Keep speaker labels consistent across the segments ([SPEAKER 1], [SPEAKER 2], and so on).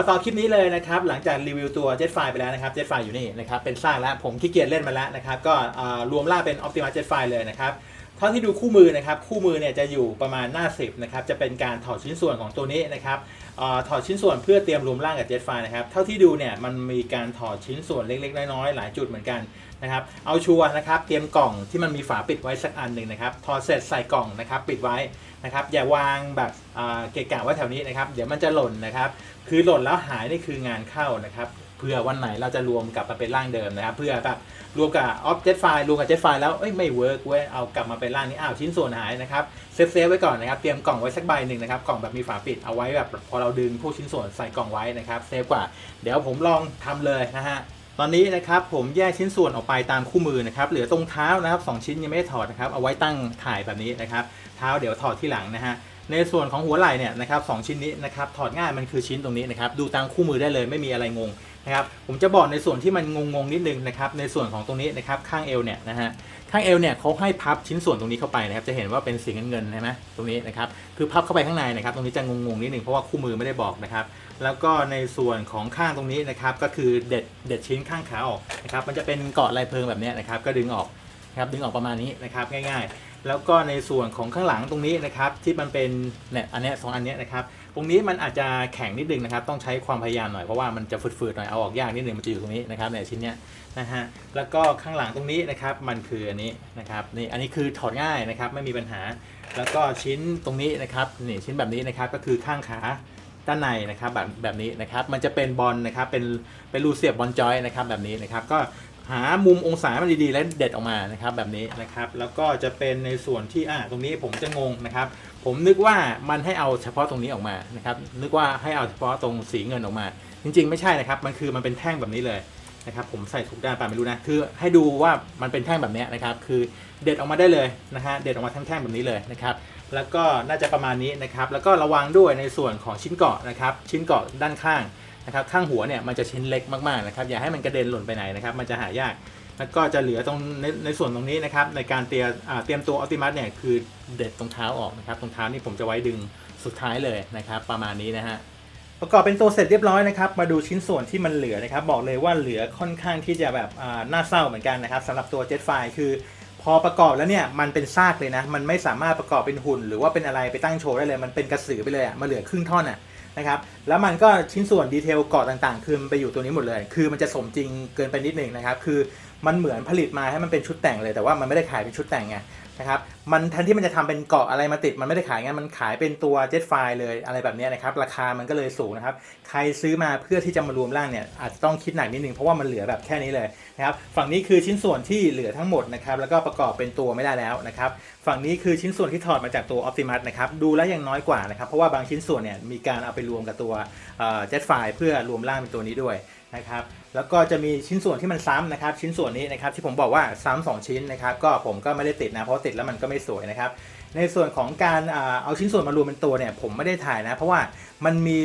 [SPEAKER 1] มาต่อคลิปนี้เลยนะครับ หลังจากรีวิวตัวเจ็ตไฟไปแล้วนะครับเจ็ตไฟอยู่นี่นะครับ เป็นสร้างแล้ว ผมขี้เกียจเล่นมาแล้วนะครับ ก็รวมล่าเป็น Optimus Jetfile เลยนะครับ ท่าที่ดูคู่มือนะครับคู่มือเนี่ยจะอยู่ประมาณหน้า 10นะครับจะเป็นการถอดชิ้นส่วนของตัวนี้นะครับออถอดชิ้นส่วนเพื่อเตรียมรวมร่างกับ Jetfile นะครับเท่าที่ดูเนี่ยมันมีการถอดชิ้นส่วนเล็กๆน้อยๆหลายจุดเหมือนกันนะครับเอาชัวร์นะครับเตรียมกล่องที่มันมีฝาปิดไว้สักอันหนึ่งนะครับถอดเสร็จใส่กล่องนะครับปิดไว้นะครับอย่าวางแบบเกะกะไว้แถวนี้นะครับเดี๋ยวมันจะหล่นนะครับคือหล่นแล้วหายนี่คืองานเข้านะครับ เพื่อวันไหนเราจะรวมกลับมาเป็นร่างเดิมนะครับ เพื่อแบบรวมกับออฟเจ็ตไฟล์รวมกับเจ็ตไฟล์แล้วเอ้ยไม่เวิร์กเว้ยเอากลับมาเป็นร่างนี้อ้าวชิ้นส่วนหายนะครับเซฟเซฟไว้ก่อนนะครับเตรียมกล่องไว้สักใบหนึ่งนะครับกล่องแบบมีฝาปิดเอาไว้แบบพอเราดึงพวกชิ้นส่วนใส่กล่องไว้นะครับเซฟกว่าเดี๋ยวผมลองทำเลยนะฮะตอนนี้นะครับผมแยกชิ้นส่วนออกไปตามคู่มือนะครับเหลือตรงเท้านะครับสองชิ้นยังไม่ได้ถอดนะครับเอาไว้ตั้งถ่ายแบบนี้นะครับ เท้าเดี๋ยวถอดที่หลังนะฮะ ในส่วนของหัวไหล่เนี่ยนะครับสองชิ้นนี้นะครับถอดง่ายมันคือชิ้นตรงนี้นะครับดูตามคู่มือได้เลยไม่มีอะไรงงนะครับผมจะบอกในส่วนที่มันงงๆนิดนึงนะครับในส่วนของตรงนี้นะครับข้างเอวเนี่ยนะฮะข้างเอวเนี่ยเขาให้พับชิ้นส่วนตรงนี้เข้าไปนะครับจะเห็นว่าเป็นสีเงินๆใช่ไหมตรงนี้นะครับคือพับเข้าไปข้างในนะครับตรงนี้จะงงๆนิดนึงเพราะว่าคู่มือไม่ได้บอกนะครับแล้วก็ในส่วนของข้างตรงนี้นะครับก็คือเด็ดเด็ดชิ้นข้างขาออกนะครับมันจะเป็นเกาะลายเพลิงแบบนี้นะครับก็ดึงออกนะครับดึงออกประมาณนี้นะครับง่ายๆ แล้วก็ในส่วนของข้างหลังตรงนี้นะครับที่มันเป็นเนี่ยอันเนี้ยสองอันเนี้ยนะครับตรงนี้มันอาจจะแข็งนิดนึงนะครับ ต้องใช้ความพยายามหน่อยเพราะว่ามันจะฝืดๆหน่อยเอาออกยากนิดนึงมันจะอยู่ตรงนี้นะครับเนี่ยชิ้นเนี้ยนะฮะแล้วก็ข้างหลังตรงนี้นะครับมันคืออันนี้นะครับนี่อันนี้คือถอดง่ายนะครับไม่มีปัญหา แล้วก็ชิ้นตรงนี้นะครับนี่ชิ้นแบบนี้นะครับก็คือข้างขาด้านในนะครับแบบแบบนี้นะครับมันจะเป็นบอลนะครับเป็นเป็นรูเสียบบอลจอยนะครับแบบนี้นะครับก็ หามุมองศามันดีๆ แล้วเด็ดออกมานะครับแบบนี้นะครับ แล้วก็จะเป็นในส่วนที่อ่าตรงนี้ผมจะงงนะครับ ผมนึกว่ามันให้เอาเฉพาะตรงนี้ออกมานะครับ นึกว่าให้เอาเฉพาะตรงสีเงินออกมา จริง ๆ ไม่ใช่นะครับ มันคือมันเป็นแท่งแบบนี้เลยนะครับ ผมใส่ถูกด้านไปไม่รู้นะ คือให้ดูว่ามันเป็นแท่งแบบเนี้ยนะครับ คือเด็ดออกมาได้เลยนะฮะ เด็ดออกมาทั้งแท่งแบบนี้เลยนะครับ แล้วก็น่าจะประมาณนี้นะครับ แล้วก็ระวังด้วยในส่วนของชิ้นเกาะนะครับ ชิ้นเกาะด้านข้าง นะครับข้างหัวเนี่ยมันจะชิ้นเล็กมากๆนะครับอย่าให้มันกระเด็นหล่นไปไหนนะครับมันจะหายาก แล้วก็จะเหลือตรงในในส่วนตรงนี้นะครับในการเตรียมเตรียมตัวออ t ติมัสเนี่ยคือเด็ดตรงเท้าออกนะครับตรงเท้านี่ผมจะไว้ดึงสุดท้ายเลยนะครับประมาณนี้นะฮะประกอบเป็นตัวเสร็จเรียบร้อยนะครับมาดูชิ้นส่วนที่มันเหลือนะครับบอกเลยว่าเหลือค่อนข้างที่จะแบบน่าเศร้าเหมือนกันนะครับสำหรับตัว Jet f i คือพอประกอบแล้วเนี่ยมันเป็นซากเลยนะ มันไม่สามารถประกอบเป็นหุ่น หรือว่าเป็นอะไรไปตั้งโชว์ได้เลย มันเป็นกระสือไปเลยอะ่ะมาเหลือครึ่งท่อนอะ นะครับแล้วมันก็ชิ้นส่วนดีเทลเกาะต่างๆ คือมันไปอยู่ตัวนี้หมดเลย คือมันจะสมจริงเกินไปนิดหนึ่งนะครับคือมันเหมือนผลิตมาให้มันเป็นชุดแต่งเลยแต่ว่ามันไม่ได้ขายเป็นชุดแต่งไง นะครับมันแทนที่มันจะทำเป็นเกาะอะไรมาติดมันไม่ได้ขายงั้นมันขายเป็นตัวเจ็ตไฟเลยอะไรแบบนี้นะครับราคามันก็เลยสูงนะครับใครซื้อมาเพื่อที่จะมารวมร่างเนี่ยอาจจะต้องคิดหนักนิดนึงเพราะว่ามันเหลือแบบแค่นี้เลยนะครับฝั่งนี้คือชิ้นส่วนที่เหลือทั้งหมดนะครับแล้วก็ประกอบเป็นตัวไม่ได้แล้วนะครับฝั่งนี้คือชิ้นส่วนที่ถอดมาจากตัว Optimus นะครับดูแล้วยังน้อยกว่านะครับเพราะว่าบางชิ้นส่วนเนี่ยมีการเอาไปรวมกับตัวเจ็ตไฟเพื่อรวมร่างเป็นตัวนี้ด้วยนะครับ แล้วก็จะมีชิ้นส่วนที่มันซ้ำนะครับ ชิ้นส่วนนี้นะครับที่ผมบอกว่าซ้ำสองชิ้นนะครับ ก็ผมก็ไม่ได้ติดนะเพราะติดแล้วมันก็ไม่สวยนะครับ ในส่วนของการเอาชิ้นส่วนมารวมเป็นตัวเนี่ยผมไม่ได้ถ่ายนะ เพราะว่ามันมี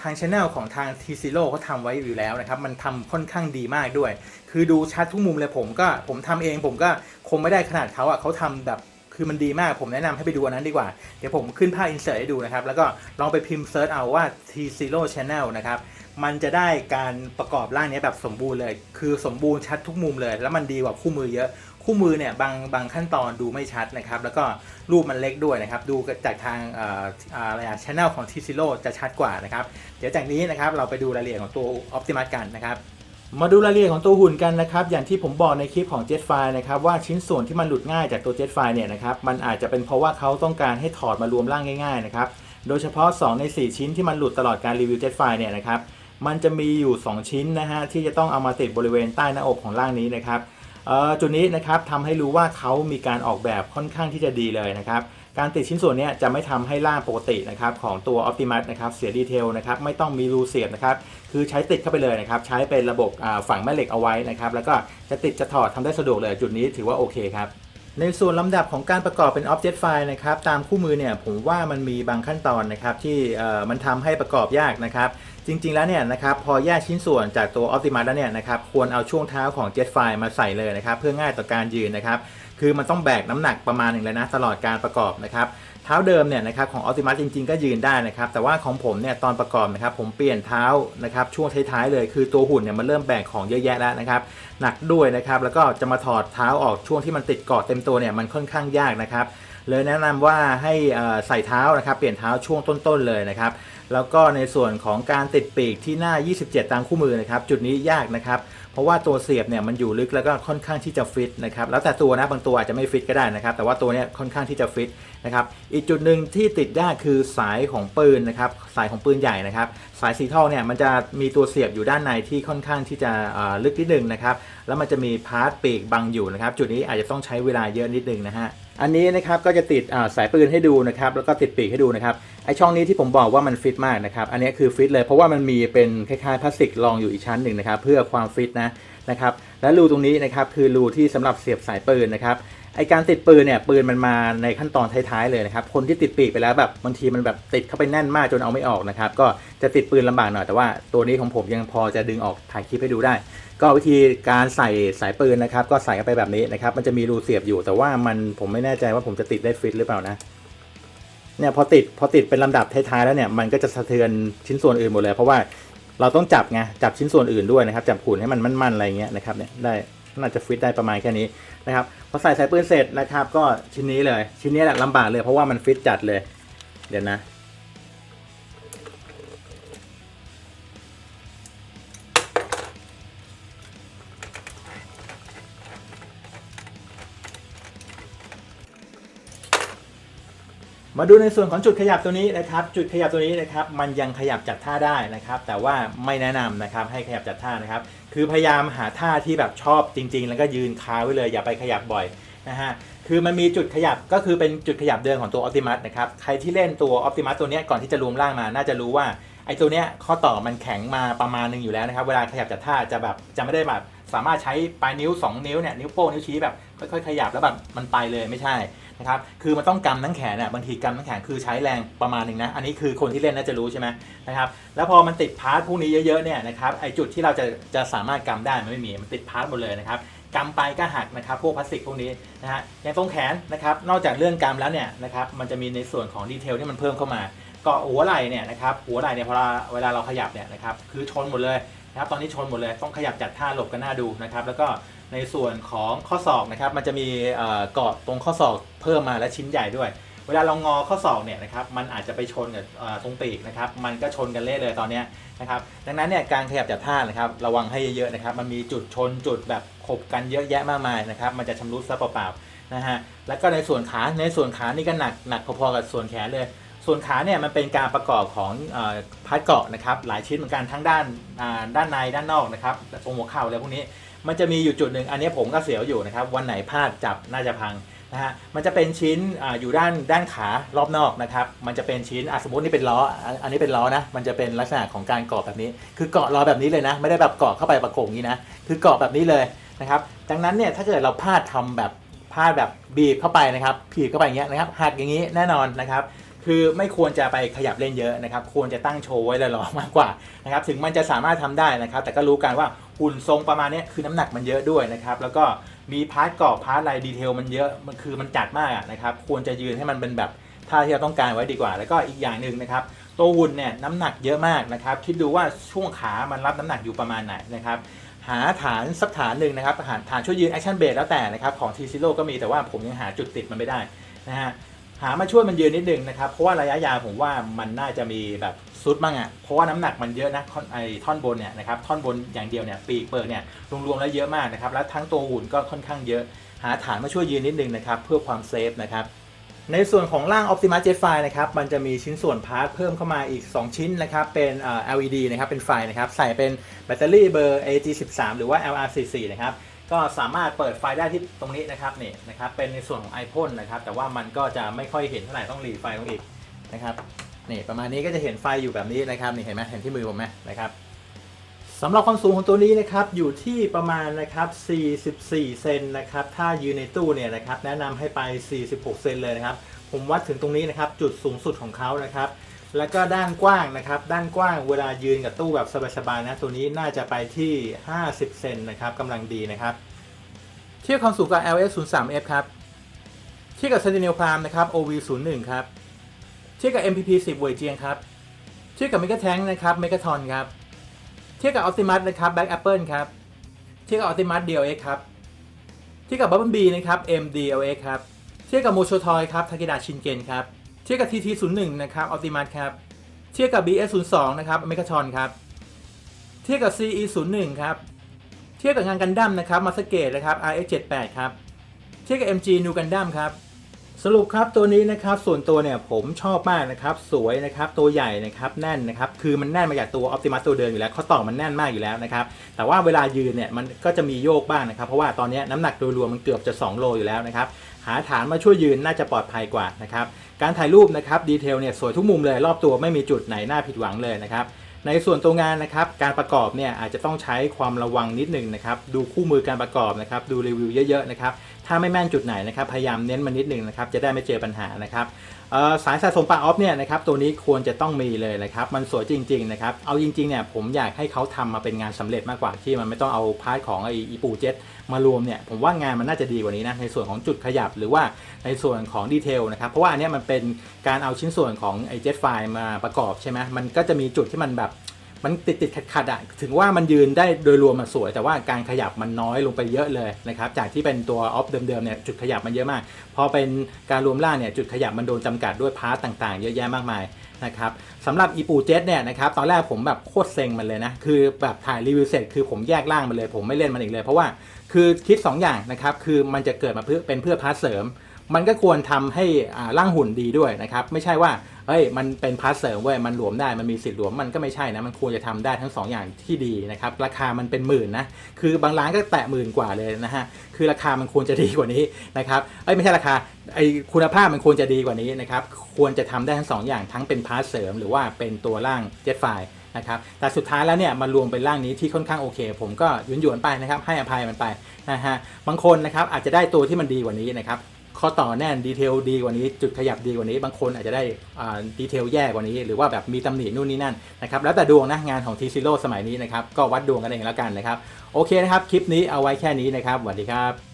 [SPEAKER 1] ทางช anel ของทาง t ี o เขาทำไว้อยู่แล้วนะครับ มันทำค่อนข้างดีมากด้วย คือดูชัดทุกมุมเลยผมก็ผมทำเองผมก็คงไม่ได้ขนาดเขาอะเขาทำแบบ คือมันดีมากผมแนะนำให้ไปดูอันนั้นดีกว่า เดี๋ยวผมขึ้นภาพอินเสิร์ตให้ดูนะครับ แล้วก็ลองไปพิมพ์เซิร์ชเอาว่า t ี o channel นะครับ มันจะได้การประกอบร่างนี้แบบสมบูรณ์เลย คือสมบูรณ์ชัดทุกมุมเลย แล้วมันดีกว่าคู่มือเยอะ คู่มือเนี่ยบางบางขั้นตอนดูไม่ชัดนะครับ แล้วก็รูปมันเล็กด้วยนะครับ ดูจากทางออออะไรอะชแนลของทีซิโจะชัดกว่านะครับ เดี๋ยวจากนี้นะครับเราไปดูรายละเอียดของตัว Optimus กันนะครับ มาดูรายละเอียดของตัวหุ่นกันนะครับ อย่างที่ผมบอกในคลิปของ Jetfile นะครับว่าชิ้นส่วนที่มันหลุดง่ายจากตัว Jetfile เนี่ยนะครับมันอาจจะเป็นเพราะว่าเขาต้องการให้ถอดมารวมร่างง่ายๆนะครับโดยเฉพาะ 2 ใน 4 ชิ้นที่มันหลุดตลอดการรีวิว Jetfile เนี่ยนะครับมันจะมีอยู่ 2 ชิ้นนะฮะที่จะต้องเอามาติดบริเวณใต้หน้าอกของร่างนี้นะครับจุดนี้นะครับทำให้รู้ว่าเขามีการออกแบบค่อนข้างที่จะดีเลยนะครับ การติดชิ้นส่วนนี้จะไม่ทำให้ร่างปกตินะครับของตัว Optimus นะครับเสียดีเทลนะครับไม่ต้องมีรูเสียบนะครับคือใช้ติดเข้าไปเลยนะครับใช้เป็นระบบฝังแม่เหล็กเอาไว้นะครับแล้วก็จะติดจะถอดทำได้สะดวกเลยจุดนี้ถือว่าโอเคครับในส่วนลำดับของการประกอบเป็น Object File นะครับตามคู่มือเนี่ยผมว่ามันมีบางขั้นตอนนะครับที่มันทำให้ประกอบยากนะครับจริงๆแล้วเนี่ยนะครับพอแยกชิ้นส่วนจากตัว Optimus แล้วเนี่ยนะครับควรเอาช่วงเท้าของ Jetfly มาใส่เลยนะครับเพื่อง่ายต่อการยืนนะครับ คือมันต้องแบกน้ำหนักประมาณหนึ่งเลยนะตลอดการประกอบนะครับเท้าเดิมเนี่ยนะครับของ Optimus จริงๆ ก็ยืนได้นะครับแต่ว่าของผมเนี่ยตอนประกอบนะครับผมเปลี่ยนเท้านะครับช่วงท้ายๆเลยคือตัวหุ่นเนี่ยมันเริ่มแบกของเยอะแยะแล้วนะครับหนักด้วยนะครับแล้วก็จะมาถอดเท้าออกช่วงที่มันติดเกาะเต็มตัวเนี่ยมันค่อนข้างยากนะครับเลยแนะนำว่าให้ใส่เท้านะครับเปลี่ยนเท้าช่วงต้นๆเลยนะครับ แล้วก็ในส่วนของการติดปีกที่หน้า 27 ตามคู่มือนะครับ จุดนี้ยากนะครับ เพราะว่าตัวเสียบเนี่ยมันอยู่ลึกแล้วก็ค่อนข้างที่จะฟิตนะครับ แล้วแต่ตัวนะบางตัวอาจจะไม่ฟิตก็ได้นะครับ แต่ว่าตัวเนี้ยค่อนข้างที่จะฟิตนะครับ อีกจุดหนึ่งที่ติดยากคือสายของปืนนะครับ สายของปืนใหญ่นะครับ สายสีทองเนี่ยมันจะมีตัวเสียบอยู่ด้านในที่ค่อนข้างที่จะลึกนิดนึงนะครับ แล้วมันจะมีพาร์ทปีกบังอยู่นะครับ จุดนี้อาจจะต้องใช้เวลาเยอะนิดนึงนะฮะ อันนี้นะครับก็จะติดสายปืนให้ดูนะครับแล้วก็ติดปีกให้ดูนะครับไอช่องนี้ที่ผมบอกว่ามันฟิตมากนะครับอันนี้คือฟิตเลยเพราะว่ามันมีเป็นคล้ายๆพลาสติกรองอยู่อีกชั้นหนึ่งนะครับเพื่อความฟิตนะนะครับและรูตรงนี้นะครับคือรูที่สำหรับเสียบสายปืนนะครับไอการติดปืนเนี่ยปืนมันมาในขั้นตอนท้ายๆเลยนะครับคนที่ติดปีกไปแล้วแบบบางทีมันแบบติดเข้าไปแน่นมากจนเอาไม่ออกนะครับก็จะติดปืนลำบากหน่อยแต่ว่าตัวนี้ของผมยังพอจะดึงออกถ่ายคลิปให้ดูได้ ก็วิธีการใส่สายปืนนะครับ ก็ใส่เข้าไปแบบนี้นะครับ มันจะมีรูเสียบอยู่ แต่ว่ามันผมไม่แน่ใจว่าผมจะติดได้ฟิตหรือเปล่านะเนี่ยพอติดพอติดเป็นลำดับท้ายๆแล้วเนี่ยมันก็จะสะเทือนชิ้นส่วนอื่นหมดเลย เพราะว่าเราต้องจับไงจับชิ้นส่วนอื่นด้วยนะครับ จับหุ่นให้มันมั่นๆอะไรเงี้ยนะครับเนี่ยได้น่าจะฟิตได้ประมาณแค่นี้นะครับพอใส่สายปืนเสร็จนะครับ ก็ชิ้นนี้เลย ชิ้นนี้แหละลำบากเลยเพราะว่ามันฟิตจัดเลย เดี๋ยวนะ มาดูในส่วนของจุดขยับตัวนี้นะครับ จุดขยับตัวนี้นะครับ มันยังขยับจัดท่าได้นะครับ แต่ว่าไม่แนะนำนะครับให้ขยับจัดท่านะครับ คือพยายามหาท่าที่แบบชอบจริง ๆ แล้วก็ยืนค้าไว้เลยอย่าไปขยับบ่อยนะฮะคือมันมีจุดขยับก็คือเป็นจุดขยับเดิมของตัว Optimus นะครับ ใครที่เล่นตัว Optimus ตัวนี้ก่อนที่จะรวมร่างมา น่าจะรู้ว่าไอ้ตัวเนี้ยข้อต่อมันแข็งมาประมาณหนึงอยู่แล้วนะครับ เวลาขยับจัดท่าจะแบบจะไม่ได้แบบสามารถใช้ปลายนิ้ว 2 นิ้วเนี่ยนิ้วโป้งนิ้วชี้แบบค่อยๆขยับแล้วแบบมันไปเลยไม่ใช่ นะครับคือมันต้องกำทั้งแขนอะบางทีกำทั้งแขนคือใช้แรงประมาณหนึ่งนะ อันนี้คือคนที่เล่นน่าจะรู้ใช่ไหมนะครับแล้วพอมันติดพาร์ทพวกนี้เยอะๆเนี่ยนะครับไอจุดที่เราจะจะสามารถกำได้มันไม่มีมันติดพาร์ทหมดเลยนะครับกำไปก็หักนะครับพวกพลาสติกพวกนี้นะฮะอย่างตรงแขนนะครับนอกจากเรื่องกำแล้วเนี่ยนะครับมันจะมีในส่วนของดีเทลที่มันเพิ่มเข้ามาก็หัวไหล่เนี่ยนะครับหัวไหล่เนี่ยพอเราเวลาเราขยับเนี่ยนะครับคือชนหมดเลยนะครับตอนนี้ชนหมดเลยต้องขยับจัดท่าหลบกันหน้าดูนะครับแล้วก็ ในส่วนของข้อศอกนะครับมันจะมีเกาะตรงข้อศอกเพิ่มมาและชิ้นใหญ่ด้วย เวลาเรางอข้อศอกเนี่ยนะครับมันอาจจะไปชนกับตรงปีกนะครับมันก็ชนกันเละเลยตอนนี้นะครับดังนั้นเนี่ยการขยับจัดท่านะครับระวังให้เยอะๆนะครับมันมีจุดชนจุดแบบขบกันเยอะแยะมากมายนะครับมันจะชำรุดซะเปล่าๆนะฮะแล้วก็ในส่วนขาในส่วนขานี่ก็หนักหนักพอๆกับส่วนแขนเลยส่วนขาเนี่ยมันเป็นการประกอบของอพาร์ทเกาะนะครับหลายชิ้นเหมือนกันทั้งด้านด้านในด้านนอกนะครับตรงหัวเข่าอะไรพวกนี้ มันจะมีอยู่จุดหนึ่งอันนี้ผมก็เสียวอยู่นะครับ วันไหนพลาดจับน่าจะพังนะฮะมันจะเป็นชิ้นออยู่ด้านด้านขารอบนอกนะครับ มันจะเป็นชิ้นอสมมตินี่เป็นล้อ อันนี้เป็นล้อนะ มันจะเป็นลักษณะของการเกาะแบบนี้ คือเกาะล้อแบบนี้เลยนะ ไม่ได้แบบเกาะเข้าไปประกงนี้นะ คือเกาะแบบนี้เลยนะครับ ดังนั้นเนี่ยถ้าเกิดเราพลาดทำแบบพลาดแบบบีบเข้าไปนะครับผีบเข้าไปอย่างเงี้ยนะครับหักอย่างนี้แน่นอนนะครับ คือไม่ควรจะไปขยับเล่นเยอะนะครับ ควรจะตั้งโชว์ไว้ลอยๆมากกว่านะครับ ถึงมันจะสามารถทำได้นะครับ แต่ก็รู้กันว่าหุ่นทรงประมาณนี้คือน้ำหนักมันเยอะด้วยนะครับ แล้วก็มีพาร์ทกรอบพาร์ทลายดีเทลมันเยอะ มันคือมันจัดมากอะนะครับ ควรจะยืนให้มันเป็นแบบท่าที่เราต้องการไว้ดีกว่า แล้วก็อีกอย่างหนึ่งนะครับ ตัวหุ่นเนี่ยน้ำหนักเยอะมากนะครับ คิดดูว่าช่วงขามันรับน้ำหนักอยู่ประมาณไหนนะครับ หาฐานสักฐานหนึ่งนะครับ ฐานฐานช่วยยืนแอคชั่นเบสแล้วแต่นะครับของทีซิโร่ก็มีแต่ว่าผมยังหาจุดติดมันไม่ได้นะฮะ หามาช่วยมันยืนนิดนึงนะครับ เพราะว่าระยะยาวผมว่ามันน่าจะมีแบบซุดบ้างอะ เพราะว่าน้ำหนักมันเยอะนะไอ้ท่อนบนเนี่ยนะครับท่อนบนอย่างเดียวเนี่ยปีกเปิดเนี่ยรวมๆแล้วเยอะมากนะครับ แล้วทั้งตัวหุ่นก็ค่อนข้างเยอะ หาฐานมาช่วยยืนนิดนึงนะครับเพื่อความเซฟนะครับในส่วนของร่าง Optimus Jetfly นะครับ มันจะมีชิ้นส่วนพาร์ทเพิ่มเข้ามาอีก 2 ชิ้นนะครับ เป็นเอ่อ LED นะครับ เป็นไฟนะครับ ใส่เป็นแบตเตอรี่เบอร์ AG13 หรือว่า LR44 นะครับ ก็สามารถเปิดไฟได้ที่ตรงนี้นะครับนี่นะครับเป็นในส่วนของไอพ่นนะครับ แต่ว่ามันก็จะไม่ค่อยเห็นเท่าไหร่ต้องหลีไฟลงอีกนะครับนี่ประมาณนี้ก็จะเห็นไฟอยู่แบบนี้นะครับนี่เห็นไหมเห็นที่มือผมไหมนะครับสำหรับความสูงของตัวนี้นะครับอยู่ที่ประมาณนะครับ 44 เซนนะครับถ้ายืนในตู้เนี่ยนะครับแนะนำให้ไป 46 เซนเลยนะครับ ผมวัดถึงตรงนี้นะครับจุดสูงสุดของเขานะครับ แล้วก็ด้านกว้างนะครับ ด้านกว้างเวลายืนกับตู้แบบสบายๆนะ ตัวนี้น่าจะไปที่ 50 เซนนะครับกำลังดีนะครับ เทียบความสูงกับ LS 0 3 F ครับ เทียบกับ Sentinel Prime นะครับ OV 0 1ครับ เทียบกับ MPP 10เวยเจียงครับ เทียบกับ Mega Tank นะครับ Megaton ครับ เทียบกับ Optimus นะครับ Black Apple ครับ เทียบกับ Optimus DLX ครับ เทียบกับ Bumblebee นะครับ MDLX ครับ เทียบกับ Mocho Toy ครับ Takeda Shingen ครับ เทียบกับ TT 0 1 นะครับ Optimus ครับ เทียบกับ BS 0 2 นะครับ Megatron ครับ เทียบกับ CE 0 1 ครับ เทียบกับงานกันดั้มนะครับมาสเกตนะครับ RX 7 8 ครับ เทียบกับ MG New Gundam ครับ สรุปครับตัวนี้นะครับส่วนตัวเนี่ยผมชอบมากนะครับสวยนะครับตัวใหญ่นะครับแน่นนะครับคือมันแน่นมาจากตัว Optimus ตัวเดิมอยู่แล้วข้อต่อมันแน่นมากอยู่แล้วนะครับแต่ว่าเวลายืนเนี่ยมันก็จะมีโยกบ้างนะครับเพราะว่าตอนนี้น้ำหนักโดยรวมมันเกือบจะ 2 โลอยู่แล้วนะครับหาฐานมาช่วยยืนน่าจะปลอดภัยกว่านะครับ การถ่ายรูปนะครับดีเทลเนี่ยสวยทุกมุมเลยรอบตัวไม่มีจุดไหนน่าผิดหวังเลยนะครับในส่วนตัวงานนะครับการประกอบเนี่ยอาจจะต้องใช้ความระวังนิดหนึ่งนะครับดูคู่มือการประกอบนะครับดูรีวิวเยอะๆนะครับ ถ้าไม่แม่นจุดไหนนะครับพยายามเน้นมันนิดหนึ่งนะครับจะได้ไม่เจอปัญหานะครับสายสะสมปลาออฟเนี่ยนะครับตัวนี้ควรจะต้องมีเลยนะครับมันสวยจริงๆนะครับเอาจริงๆเนี่ยผมอยากให้เขาทำมาเป็นงานสำเร็จมากกว่าที่มันไม่ต้องเอาพาร์ทของไอ้อีปูเจ็ตมารวมเนี่ยผมว่างานมันน่าจะดีกว่านี้นะในส่วนของจุดขยับหรือว่าในส่วนของดีเทลนะครับเพราะว่าอันนี้มันเป็นการเอาชิ้นส่วนของไอ้เจ็ตไฟมาประกอบใช่ไหมมันก็จะมีจุดที่มันแบบ มันติดติดขัดขัดๆอะถึงว่ามันยืนได้โดยรวมมันสวย แต่ว่าการขยับมันน้อยลงไปเยอะเลยนะครับ จากที่เป็นตัวออฟเดิมๆเนี่ยจุดขยับมันเยอะมาก พอเป็นการรวมล่างเนี่ยจุดขยับมันโดนจำกัดด้วยพาร์ตต่างๆ เยอะแยะมากมายนะครับสำหรับอีปูเจ็ตเนี่ยนะครับตอนแรกผมแบบโคตรเซ็งมันเลยนะคือแบบถ่ายรีวิวเสร็จคือผมแยกล่างมันเลย ผมไม่เล่นมันอีกเลย เพราะว่าคือคิด 2 อย่างนะครับคือมันจะเกิดมาเพื่อเป็นเพื่อพาร์ทเสริม มันก็ควรทำให้ร่างหุ่นดีด้วยนะครับไม่ใช่ว่า เอ้ยมันเป็นพาร์ทเสริมเว้ยมันหลวมได้มันมีสิทธิ์หลวมมันก็ไม่ใช่นะมันควรจะทำได้ทั้งสองอย่างที่ดีนะครับราคามันเป็นหมื่นนะคือบางร้านก็แตะหมื่นกว่าเลยนะฮะคือราคามันควรจะดีกว่านี้นะครับเอ้ยไม่ใช่ราคาไอคุณภาพมันควรจะดีกว่านี้นะครับควรจะทำได้ทั้งสองอย่างทั้งเป็นพาร์ทเสริม หรือว่าเป็นตัวร่างเจ็ตไฟนะครับแต่สุดท้ายแล้วเนี่ยมารวมเป็นร่างนี้ที่ค่อนข้างโอเค ผมก็หยวนๆไปนะครับให้อภัยมันไปนะฮะบางคนนะครับอาจจะได้ตัวที่มันดีกว่านี้นะครับ ข้อต่อแน่นดีเทลดีกว่านี้ จุดขยับดีกว่านี้ บางคนอาจจะได้อ่าดีเทลแย่กว่านี้ หรือว่าแบบมีตำหนินู่นนี่นั่นนะครับแล้วแต่ดวงนะงานของทีซิโร่สมัยนี้นะครับก็วัดดวงกันเองแล้วกันนะครับโอเคนะครับคลิปนี้เอาไว้แค่นี้นะครับสวัสดีครับ